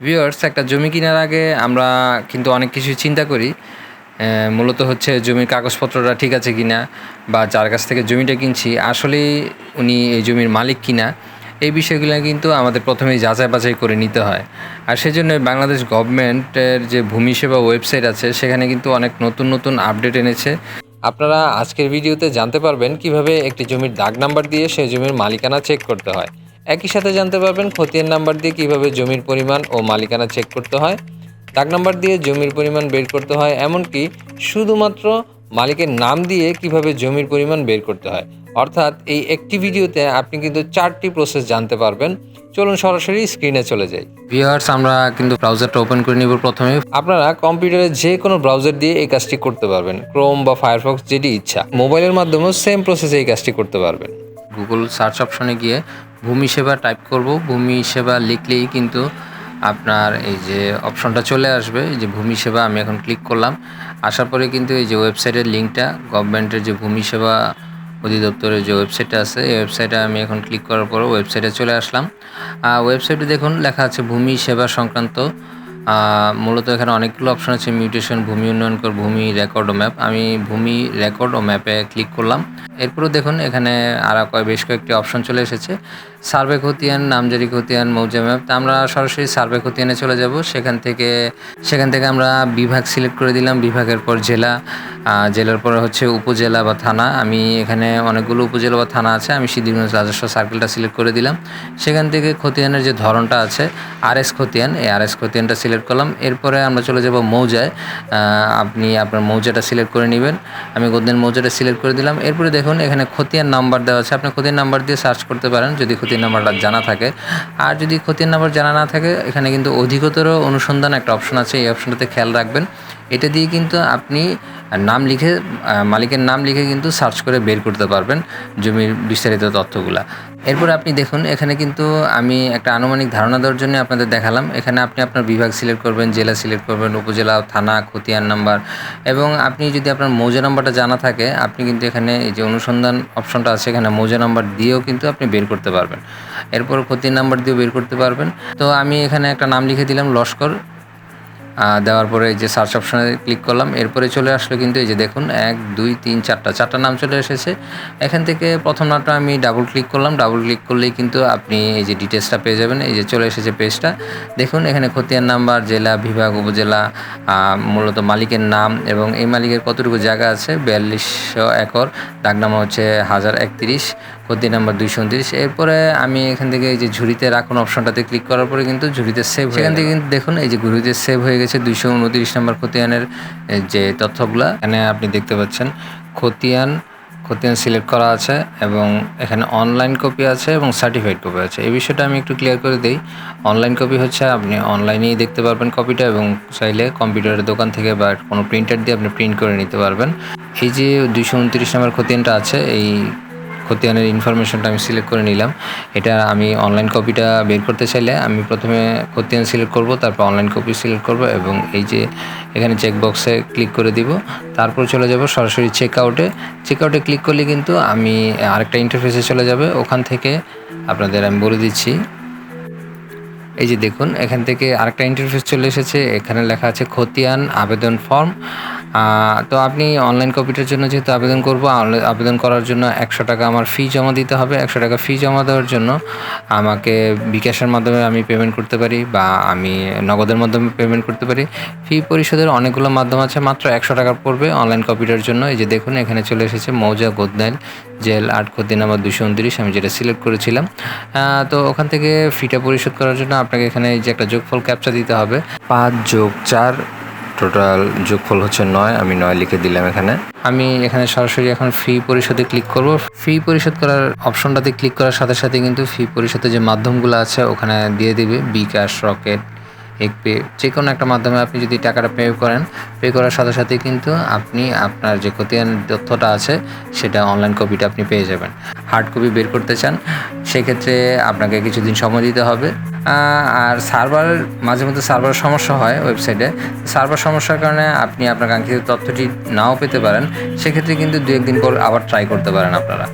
Viewers একটা জমি কেনার আগে আমরা কিন্তু অনেক কিছু চিন্তা করি। মূলত হচ্ছে জমির কাগজপত্রটা ঠিক আছে কিনা বা যার কাছ থেকে জমিটা কিনছি, আসলে উনি এই জমির মালিক কিনা, এই বিষয়গুলো কিন্তু আমাদের প্রথমেই যাচাই বাছাই করে নিতে হয়। আর সেজন্য বাংলাদেশ গভর্নমেন্টের যে ভূমি সেবা ওয়েবসাইট আছে, সেখানে কিন্তু অনেক নতুন নতুন আপডেট এনেছে। আপনারা আজকের ভিডিওতে জানতে পারবেন কীভাবে একটি জমির দাগ নাম্বার দিয়ে সেই জমির মালিকানা চেক করতে হয়। একই সাথে জানতে পারবেন খতিয়ান নাম্বার দিয়ে কীভাবে জমির পরিমাণ ও মালিকানা চেক করতে হয়। দাগ নাম্বার দিয়ে জমির পরিমাণ বের করতে হয় এমনকি শুধুমাত্র মালিকের নাম দিয়ে কীভাবে জমির পরিমাণ বের করতে হয়। অর্থাৎ এই একটি ভিডিওতে আপনি কিন্তু চারটি প্রসেস জানতে পারবেন। চলুন সরাসরি স্ক্রিনে চলে যাই। ভিউয়ার্স আমরা কিন্তু ব্রাউজারটা ওপেন করে নিব প্রথমে। আপনারা কম্পিউটারে যে কোনো ব্রাউজার দিয়ে এই কাজটি করতে পারবেন ক্রোম বা ফায়ারফক্স যেটি ইচ্ছা। মোবাইলের মাধ্যমেও সেম প্রসেসে এই কাজটি করতে পারবেন। গুগল সার্চ অপশনে গিয়ে ভূমি সেবা টাইপ করব। ভূমি সেবা লিখলেই কিন্তু আপনার এই যে অপশনটা চলে আসবে, এই যে ভূমি সেবা আমি এখন ক্লিক করলাম। আসার পরে কিন্তু এই যে ওয়েবসাইটের লিঙ্কটা গভর্নমেন্টের যে ভূমি সেবা অধিদপ্তরের যে ওয়েবসাইটটা আছে, এই ওয়েবসাইটে আমি এখন ক্লিক করার পর ওয়েবসাইটে চলে আসলাম। ওয়েবসাইটে দেখুন লেখা আছে ভূমি সেবা সংক্রান্ত মূলত এখানে অনেকগুলো অপশন আছে মিউটেশন ভূমি উন্নয়ন কর, ভূমি রেকর্ড ও ম্যাপ আমি ভূমি রেকর্ড ও ম্যাপে ক্লিক করলাম। এরপরে দেখুন, এখানে আর কয়, বেশ কয়েকটি অপশন চলে এসেছে। সার্ভে খতিয়ান, নামজারি খতিয়ান, মৌজা ম্যাপ তা আমরা সরাসরি সার্ভে খতিয়ানে চলে যাব। সেখান থেকে সেখান থেকে আমরা বিভাগ সিলেক্ট করে দিলাম। বিভাগের পর জেলা। জেলার পরে হচ্ছে উপজেলা বা থানা। আমি এখানে অনেকগুলো উপজেলা বা থানা আছে। আমি সিদ্ধিরগঞ্জ রাজস্ব সার্কেলটা সিলেক্ট করে দিলাম। সেখান থেকে খতিয়ানের যে ধরনটা আছে আর এস খতিয়ান। এই আর এস খতিয়ানটা সিলেক্ট করলাম। এরপরে আমরা চলে যাব মৌজায়। আপনি আপনার মৌজাটা সিলেক্ট করে নেবেন। আমি গদ্যের মৌজাটা সিলেক্ট করে দিলাম। এরপরে দেখুন, এখানে খতিয়ান নাম্বার দেওয়া আছে। আপনি খতিয়ান নাম্বার দিয়ে সার্চ করতে পারেন, যদি খতিয়ান নাম্বারটা জানা থাকে। আর যদি খতিয়ান নাম্বার জানা না থাকে, এখানে কিন্তু অধিকতর অনুসন্ধান একটা অপশন আছে। এই অপশনটাতে খেয়াল রাখবেন। এটা দিয়ে কিন্তু আপনি নাম লিখে মালিকের নাম লিখে কিন্তু সার্চ করে বের করতে পারবেন জমির বিস্তারিত তথ্যগুলা। এরপর আপনি দেখুন, এখানে কিন্তু আমি একটা আনুমানিক ধারণা দেওয়ার জন্য আপনাদের দেখালাম। এখানে আপনি আপনার বিভাগ সিলেক্ট করবেন, জেলা সিলেক্ট করবেন, উপজেলা, থানা, খতিয়ান নাম্বার এবং আপনি যদি আপনার মৌজা নাম্বারটা জানা থাকে, আপনি কিন্তু এখানে এই যে অনুসন্ধান অপশনটা আছে, এখানে মৌজা নাম্বার দিয়েও কিন্তু আপনি বের করতে পারবেন। এরপর খতিয়ান নাম্বার দিয়েও বের করতে পারবেন। তো আমি এখানে একটা নাম লিখে দিলাম, লস্কর। দেওয়ার পরে এই যে সার্চ অপশনে ক্লিক করলাম এরপরে চলে আসলো কিন্তু এই যে দেখুন এক দুই তিন চারটা চারটা নাম চলে এসেছে। এখান থেকে প্রথম নামটা আমি ডাবল ক্লিক করলাম ডাবল ক্লিক করলেই কিন্তু আপনি এই যে ডিটেলসটা পেয়ে যাবেন এই যে চলে এসেছে পেজটা দেখুন এখানে খতিয়ান নাম্বার জেলা বিভাগ উপজেলা মূলত মালিকের নাম এবং এই মালিকের কতটুকু জায়গা আছে? বিয়াল্লিশশো একর ডাক নাম হচ্ছে হাজার একত্রিশ খতিয়ান নাম্বার দুইশো উনত্রিশ। এরপরে আমি এখান থেকে এই যে ঝুড়িতে রাখুন অপশনটাতে ক্লিক করার পরে কিন্তু ঝুড়িতে সেভ সেখান থেকে কিন্তু দেখুন এই যে ঘুরিতে সেভ হয়ে গেছে দুইশো উনত্রিশ নম্বর খতিয়ানের যে তথ্যগুলা। এখানে আপনি দেখতে পাচ্ছেন খতিয়ান খতিয়ান সিলেক্ট করা আছে এবং এখানে অনলাইন কপি আছে এবং সার্টিফাইড কপি আছে। এই বিষয়টা আমি একটু ক্লিয়ার করে দিই। অনলাইন কপি হচ্ছে আপনি অনলাইনেই দেখতে পারবেন কপিটা এবং চাইলে কম্পিউটারের দোকান থেকে বা কোনো প্রিন্টার দিয়ে আপনি প্রিন্ট করে নিতে পারবেন। এই যে দুইশো উনত্রিশ নম্বর খতিয়ানটা আছে, এই খতিয়ানের ইনফরমেশনটা আমি সিলেক্ট করে নিলাম। এটা আমি অনলাইন কপিটা বের করতে চাইলে আমি প্রথমে খতিয়ান সিলেক্ট করব, তারপর অনলাইন কপি সিলেক্ট করব এবং এই যে এখানে চেক বক্সে ক্লিক করে দিব। তারপর চলে যাব সরাসরি চেক আউটে চেক আউটে ক্লিক করলে কিন্তু আমি আরেকটা ইন্টারফেসে চলে যাবে। ওখান থেকে আপনাদের আমি বলে দিচ্ছি এই যে দেখুন, এখান থেকে আরেকটা ইন্টারফেস চলে এসেছে, এখানে লেখা আছে খতিয়ান আবেদন ফর্ম তো আপনি অনলাইন কপিটার জন্য যেহেতু আবেদন করব আবেদন করার জন্য একশো টাকা আমার ফি জমা দিতে হবে। একশো টাকা ফি জমা দেওয়ার জন্য আমাকে বিকাশের মাধ্যমে আমি পেমেন্ট করতে পারি বা আমি নগদের মাধ্যমে পেমেন্ট করতে পারি। ফি পরিশোধের অনেকগুলো মাধ্যম আছে, মাত্র একশো টাকা পড়বে অনলাইন কপিটার জন্য। এই যে দেখুন, এখানে চলে এসেছে মৌজা গোদনাইল জেল আট খতি আমার দুশো উনত্রিশ, আমি যেটা সিলেক্ট করেছিলাম। তো ওখান থেকে ফিটা পরিশোধ করার জন্য আপনাকে এখানে এই যে একটা যোগফল ক্যাপচা দিতে হবে। পাঁচ যোগ চার টোটাল যোগফল হচ্ছে নয়। আমি নয় লিখে দিলাম এখানে। আমি এখানে সরাসরি এখন ফি পরিশোধে ক্লিক করব। ফি পরিশোধ করার অপশনটাতে ক্লিক করার সাথে সাথে কিন্তু ফি পরিশোধের যে মাধ্যমগুলো আছে, ওখানে দিয়ে দিবে বিকাশ রকেট এক পে যে কোনো একটা মাধ্যমে আপনি যদি টাকাটা পে করেন পে করার সাথে সাথে কিন্তু আপনি আপনার যে খতিয়ান তথ্যটা আছে, সেটা অনলাইন কপিটা আপনি পেয়ে যাবেন। হার্ড কপি বের করতে চান, সেক্ষেত্রে আপনাকে কিছুদিন সময় দিতে হবে। আর সার্ভার মাঝে মধ্যে সার্ভার সমস্যা হয় ওয়েবসাইটে সার্ভার সমস্যার কারণে আপনি আপনার কাঙ্ক্ষিত তথ্যটি নাও পেতে পারেন। সেক্ষেত্রে কিন্তু দু একদিন পর আবার ট্রাই করতে পারেন আপনারা।